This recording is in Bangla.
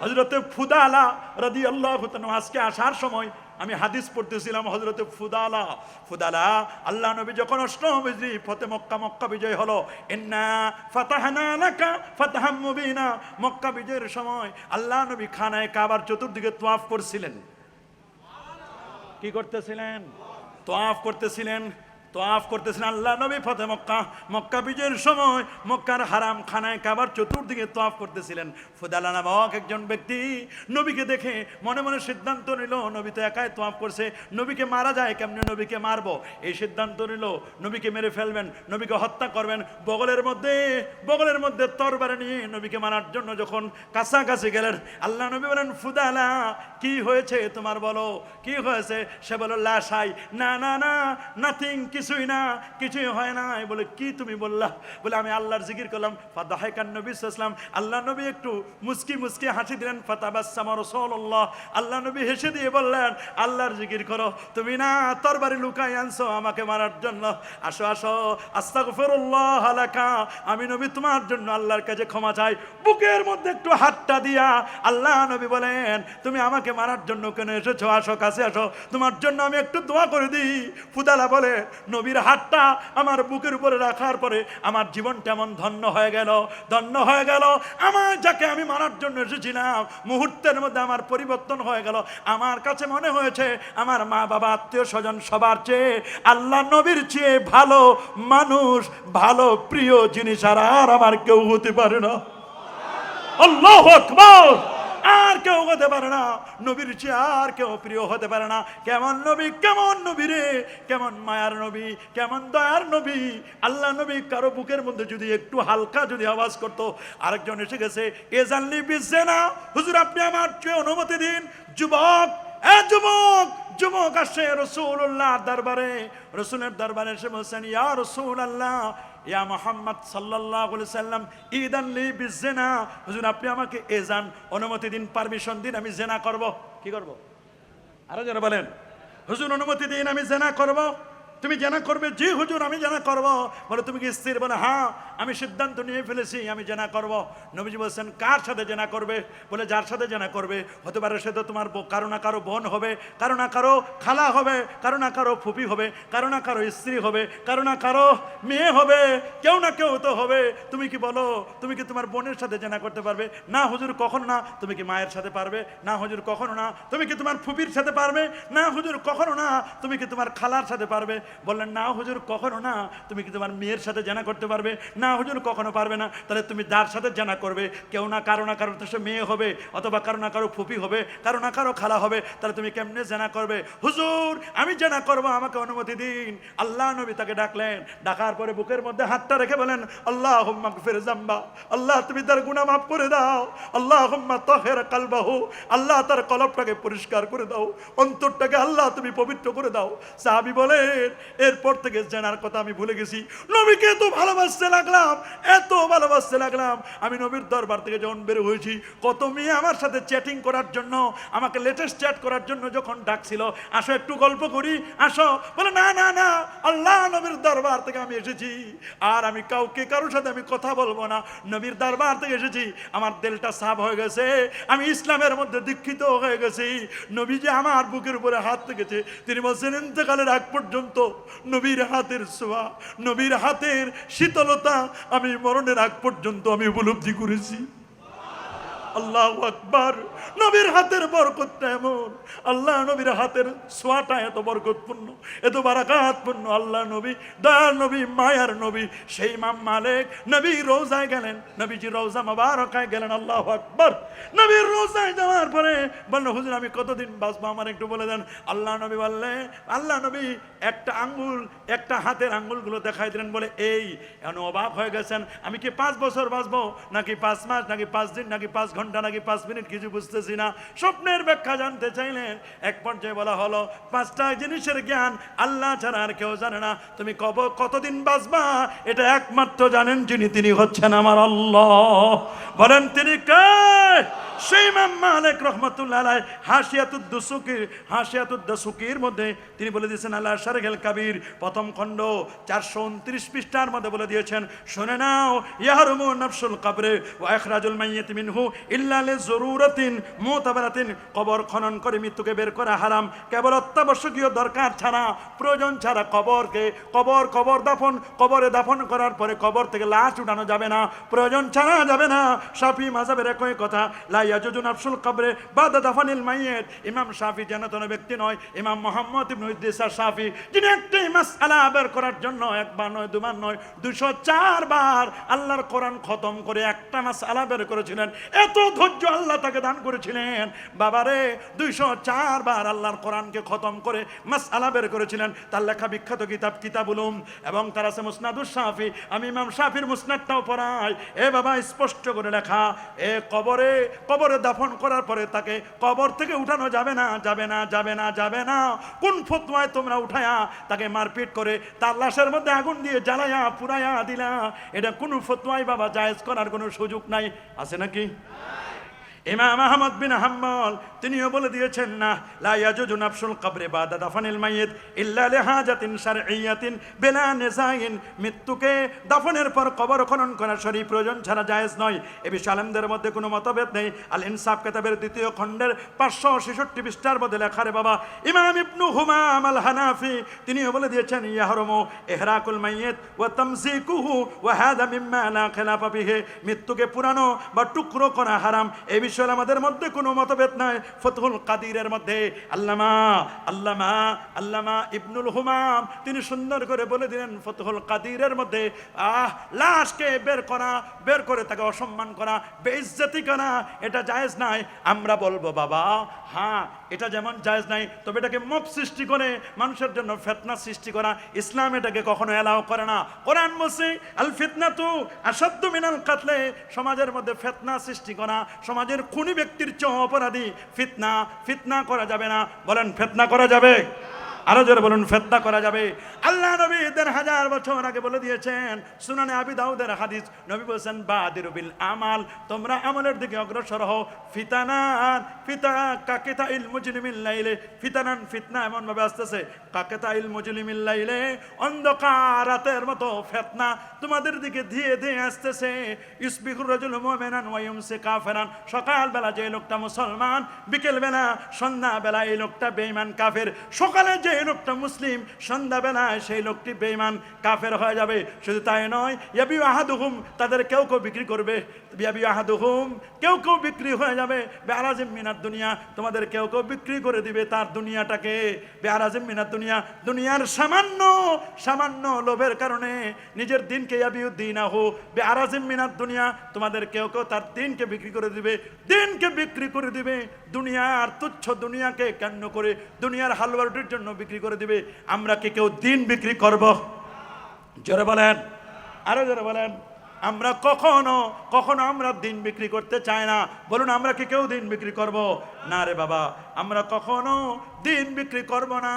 হজরতে ফুদালা রাদি আল্লাহ আজকে আসার সময় আমি হাদিস পড়তেছিলাম হজরতে ফুদালা। ফুদালা, আল্লাহ নবী যখন অষ্টম ফতে মক্কা মক্কা বিজয় হলো। ইন্না ফাতাহানা লাকা ফাতাহাম মুবিনা। মক্কা বিজয়ের সময় আল্লাহ নবী খানায় কাবার চতুর্দিকে তোয়াফ করছিলেন। কি করতেছিলেন? তোয়াফ করতেছিলেন। তোয়াফ করতেছিলেন আল্লাহ, নবী ফতে মক্কা মক্কা বিজয়ের সময় মক্কার হারাম খানায় কাবার চতুর্দিকে তোয়াফ করতেছিলেন। ফুদালা নামক একজন ব্যক্তি নবীকে দেখে মনে মনে সিদ্ধান্ত নিল, নবী তো একাই তোয়াফ করছে, নবীকে মারা যায়, কেমনি নবীকে মারবো? এই সিদ্ধান্ত নিল, নবীকে মেরে ফেলবেন, নবীকে হত্যা করবেন, বগলের মধ্যে বগলের মধ্যে তরবারে নিয়ে নবীকে মারার জন্য যখন কাছাকাছি গেলেন, আল্লাহ নবী বলেন, ফুদালা, কি হয়েছে তোমার বলো? কি হয়েছে? সে বলো লাশাই। না না না নাথিং কিছুই না, কিছুই হয় না বলে, কি তুমি বললা? বলে, আমি আল্লাহর জিকির করলাম ফাদাহাইকান নবী ইসলাম আল্লাহ নবী একটু মুস্কি মুস্কি হাসি দিলেন ফাতাবাসামা রাসূলুল্লাহ। আল্লাহ নবী হেসে দিয়ে বললেন, আল্লাহর জিকির করো। তুমি না তরবারি লুকাই আনছো আমাকে মারার জন্য। আসো আসো। আস্তাগফিরুল্লাহ লাকা। আমি নবী তোমার জন্য আল্লাহর কাছে ক্ষমা চাই। বুকের মধ্যে একটু হাতটা দিয়া আল্লাহ নবী বলেন, তুমি আমাকে মারার জন্য কেন এসেছ? আসো, কাছে আসো। তোমার জন্য আমি একটু দোয়া করে দিই। ফুদালা বলে নবীর হাতটা আমার বুকের উপরে রাখার পরে আমার জীবনটা এমন ধন্য হয়ে গেল, ধন্য হয়ে গেল। আমার যাকে আমি মারার জন্য এসেছিলাম, মুহূর্তের মধ্যে আমার পরিবর্তন হয়ে গেল। আমার কাছে মনে হয়েছে, আমার মা বাবা, আত্মীয় স্বজন সবার চেয়ে আল্লাহ নবীর চেয়ে ভালো মানুষ, ভালো প্রিয় জিনিস আর আর আমার কেউ হতে পারে না। আল্লাহ আকবর! আর কেউ হতে পারে না। নবীর চেয়ে আর কেউ প্রিয় হতে পারে না। কেমন নবী কেমন নবী রে? কেমন মায়ার নবী, কেমন দয়ার নবী? আল্লাহ নবী কারও বুকের মধ্যে যদি একটু হালকা যদি আওয়াজ করতো, আরেকজন এসে গেছে এ জানলি বিজছে না? হুজুর, আপনি আমার চেয়ে অনুমতি দিন। যুবক, এ যুবক যুবক আসে রসুল্লাহ দরবারে। রসুলের দরবারে এসে বলছেন, ইয়া রসুল আল্লাহ ইয়া মোহাম্মদ আলাইহি সাল্লাম ইদান লি বিজনা হুজুর, আপনি আমাকে এজান, অনুমতি দিন, পারমিশন দিন, আমি জেনা করব। কি করব? আরও যারা বলেন। হুজুর, অনুমতি দিন, আমি জেনা করব। তুমি জেনা করবে? জি হুজুর, আমি জেনা করব। বলে, তুমি কি স্থির? বলে হ্যাঁ। আমি সিদ্ধান্ত নিয়ে ফেলেছি, আমি জেনা করব। নবীজি বলছেন, কার সাথে জেনা করবে? বলে, যার সাথে জেনা করবে, হতে পারে সে তো তোমার কারও না কারও বোন হবে, কারও না কারও খালা হবে, কারও না কারও ফুপি হবে, কারও না কারও স্ত্রী হবে, কারও না কারও মেয়ে হবে, কেউ না কেউ তো হবে। তুমি কি বলো, তুমি কি তোমার বোনের সাথে জেনা করতে পারবে? না, হুজুর, কখনো না। তুমি কি মায়ের সাথে পারবে? না, হুজুর, কখনো না। তুমি কি তোমার ফুপির সাথে পারবে? না, হুজুর, কখনো না। তুমি কি তোমার খালার সাথে পারবে? বললেন, না, হুজুর, কখনো না। তুমি কি তোমার মেয়ের সাথে জানা করতে পারবে? না হুজুর কখনো পারবে না। তাহলে তুমি যার সাথে জানা করবে, কেউ না, কারও না কারও তো সে মেয়ে হবে, অথবা কারও না কারও ফুপি হবে, কারও না কারও খালা হবে, তাহলে তুমি কেমনে জানা করবে? হুজুর, আমি জানা করব, আমাকে অনুমতি দিন। আল্লাহ নবী তাকে ডাকলেন। ডাকার পরে বুকের মধ্যে হাতটা রেখে বলেন আল্লাহ হুম্মা ফির জাম্বা আল্লাহ, তুমি তার গুণা মাফ করে দাও। আল্লাহ হুম্মা তহের কালবাহু। আল্লাহ তার কলবটাকে পরিষ্কার করে দাও। অন্তরটাকে আল্লাহ তুমি পবিত্র করে দাও। সাহাবি বলেন, এরপর থেকে জানার কথা আমি ভুলে গেছি। নবীকে এত ভালোবাসতে লাগলাম। এত ভালোবাসতে লাগলাম। আমি নবীর দরবার থেকে যখন বের হয়েছি, কত মেয়ে আমার সাথে চ্যাটিং করার জন্য, আমাকে লেটেস্ট চ্যাট করার জন্য যখন ডাকছিল, আসো একটু গল্প করি, আসো। বলে, না না না, আল্লাহ নবীর দরবার থেকে আমি এসেছি। আর আমি কাউকে, কারোর সাথে আমি কথা বলব না। নবীর দরবার থেকে এসেছি। আমার দিলটা সাফ হয়ে গেছে। আমি ইসলামের মধ্যে দীক্ষিত হয়ে গেছি। নবী যে আমার বুকের উপরে হাত রেখেছে, তিনি বলছেন, ইন্তেকালের আগ পর্যন্ত নবীর হাতের সোয়া নবীর হাতের শীতলতা আমি মরণের আগ পর্যন্ত আমি উপলব্ধি করেছি। আল্লাহ আকবার। নবীর হাতের বরকতটা এমন। আল্লাহ নবীর হাতের ছোঁয়াটা এত বরকতপূর্ণ, এত বারাকাতপূর্ণ। আল্লাহ নবী দয়ার নবী, মায়ার নবী, সেই মাম মালিক। নবী রোজায় গেলেন, নবীজি রোজা মাবারকায় গেলেন, আল্লাহ আকবার। নবীর রোজায় যাওয়ার পরে বললেন, হুজুর, আমি কতদিন বাঁচবো? আমার একটু বলে দেন। আল্লাহ নবী বললে আল্লাহ নবী একটা আঙ্গুল, একটা হাতের আঙ্গুলগুলো দেখাই দিলেন, বলে, এই, এখন অবাক হয়ে গেছেন। আমি কি পাঁচ বছর বাঁচবো? নাকি পাঁচ মাস? নাকি পাঁচ দিন? নাকি পাঁচ ঘণ্টা? নাকি পাঁচ মিনিট কিছু বুঝতেছি না। স্বপ্নের ব্যাখ্যা জানতে চাইলেন, এক পর্যায়ে বলা হলো, পাঁচটা জিনিসের জ্ঞান আল্লাহ ছাড়া আর কেউ জানে না। তুমি কব, কতদিন বাঁচবা? এটা একমাত্র জানেন যিনি, তিনি হচ্ছেন আমার আল্লাহ। বলেন তিনি কে? সেই ইমাম মালিক রহমতুল্লাহ আলাই হাসিয়াতুদ্দুসুকির হাসিয়াতুদ্দুসুকির মধ্যে তিনি বলে দিয়েছেন, আল্লাহ শারগেল কাবির। প্রথম খণ্ড চারশো উনত্রিশ পৃষ্ঠার মধ্যে বলে দিয়েছেন, শুনে নাও, ইয়াহরুমু নফসুল কবরে ও এখরাজুল মাইয়াত মিনহু ইল্লা লি জরুরাতিন মুতাবারাতিন। কবর খনন করে মৃত্যুকে বের করা হারাম। কেবল অত্যাবশ্যকীয় দরকার ছাড়া, প্রয়োজন ছাড়া কবরকে, কবর কবর দাফন, কবরে দাফন করার পরে কবর থেকে লাশ উঠানো যাবে না। প্রয়োজন ছাড়া যাবে না। শাফি মাজাবের একই কথা লাইয়া যজুন আফসুল কবরে বাদা দাফানিল মাইয়ের ইমাম শাফি যেন ব্যক্তি নয়, ইমাম মোহাম্মদ ইবনু ইদ্রিস শাফি। যিনি একটি মাসআলা বের করার জন্য একবার নয়, দুবার নয় দুশো চার বার আল্লাহর কোরআন খতম করে একটা মাসআলা বের করেছিলেন। এত ধৈর্য আল্লাহ তাকে দান করেছিলেন। বাবারে, দুইশো চার বার আল্লাহর কোরআনকে খতম করে মাসআলা বের করেছিলেন। তার লেখা বিখ্যাত কিতাব কিতাবুলুম এবং তার আছে মুসনাদুস শাফি। আমি ইমাম শাফির মুসনাদটাও পড়াই। এ বাবা, স্পষ্ট করে লেখা, এ কবরে কবরে দাফন করার পরে তাকে কবর থেকে উঠানো যাবে না যাবে না যাবে না যাবে না। কোন ফতুয়ায় তোমরা উঠায়া তাকে মারপিট করে তার লাশের মধ্যে আগুন দিয়ে জ্বালায়া, পুরায়া দিলা। এটা কোন ফতোয়ায় বাবা জায়েজ করার কোনো সুযোগ নাই। আছে নাকি? ইমাম আহমদ বিন হাম্মল, তিনিও বলে দিয়েছেন, না, লা ইয়াজুজু নাফসুল কবরে বাদা দাফানিল মাইয়িত ইল্লা লিহাজাতিন শারঈয়াতিন বিলা নিসাইন মৃত্যুকে দাফনের পর কবর খনন করা শরী প্রয়োজন ছাড়া জায়েজ নয়। এ বিষয়ে আলেমদের মধ্যে কোনো মতভেদ নেই। আল ইনসাফ কিতাবের দ্বিতীয় খণ্ডের পাঁচশো ছেষট্টি পৃষ্ঠার মধ্যে লেখা, রে বাবা, ইমাম ইবনু হুমাম আল হানাফি তিনিও বলে দিয়েছেন ইয়াহরমু ইহরাকুল মাইয়িত ওয়া তামসিকুহু ওয়া হাদা মিম্মা লা খিলাফা বিহি মৃত্যুকে পুরানো বা টুকরো করা হারাম। এই বিষয়ে আমাদের মধ্যে কোনো মতভেদ নাই। ফতহুল কাদিরের মধ্যে আল্লামা আল্লামা আল্লামা ইবনুল হুমাম, তিনি সুন্দর করে বলে দিলেন, ফতহুল কাদিরের মধ্যে, আহ, লাশকে বের করা, বের করে তাকে অসম্মান করা, বেইজ্জতি করা, এটা জায়েজ নাই। আমরা বলব, বাবা হ্যাঁ এটা যেমন জায়জ নাই, তবে এটাকে মপ সৃষ্টি করে, মানুষের জন্য ফেতনা সৃষ্টি করা, ইসলাম এটাকে কখনো এলাও করে না। কোরআন বলছে আল ফিতনা তু আসাধ্য মিনাল কাতলে, সমাজের মধ্যে ফেতনা সৃষ্টি করা, সমাজের খুনি ব্যক্তির চহ অপরাধী। ফিতনা ফিতনা করা যাবে না, বলেন ফেতনা করা যাবে। আরও জোরে বলুন ফেতনা করা যাবে। আল্লাহ নবী দেড় হাজার বছর আগে বলে দিয়েছেন, সুনানে আবি দাউদের হাদিস, নবী বলছেন বাদিরুবিল আমাল, তোমরা আমলের দিকে অগ্রসর হও। ফিতানান, ফিতা, কাকেতা ইল মুজলিমিল লাইলে, ফিতানান ফিতনা এমন ভাবে আসতেছে, কাকেতা ইল মুজলিমিল লাইলে, অন্ধকার রাতের মতো ফেতনা তোমাদের দিকে ধীরে ধীরে আসতেছে। ইসবিকুর রাজুল মুমিনান ওয়া ইউমসি কাফিরান, সকালবেলা যে লোকটা মুসলমান, বিকেলবেলা সন্ধ্যাবেলা এই লোকটা বেঈমান কাফের, সকালে যে লোকটা মুসলিম সন্ধ্যাবেলায় সেই লোকটি বেইমান কাফের হয়ে যাবে। শুধু তাই নয় ইয়াবি আহাদুহুম, তাদের কেউ কেউ বিক্রি করবে। কেউ কেউ বিক্রি হয়ে যাবে। বেহারাজিম মিনার দুনিয়া, তোমাদের কেউ কেউ বিক্রি করে দিবে তার দুনিয়াটাকে। বেহারাজিম মিনার দুনিয়া, দুনিয়ার সামান্য সামান্য লোভের কারণে নিজের দিনকে ইয়াবিউদ্দিন আহু বেহারাজিম মিনার দুনিয়া, তোমাদের কেউ কেউ তার দিনকে বিক্রি করে দিবে। দিনকে বিক্রি করে দিবে, দুনিয়ার তুচ্ছ দুনিয়াকে কেন্দ্র করে, দুনিয়ার হালুয়া রুটির জন্য বিক্রি করে দিবে। আমরা কি কেউ দিন বিক্রি করব? জোরে বলেন। আরও জোরে বলেন। আমরা কখনো কখনো আমরা দিন বিক্রি করতে চাই না। বলুন, আমরা কি কেউ দিন বিক্রি করব? না রে বাবা, আমরা কখনো দিন বিক্রি করব না।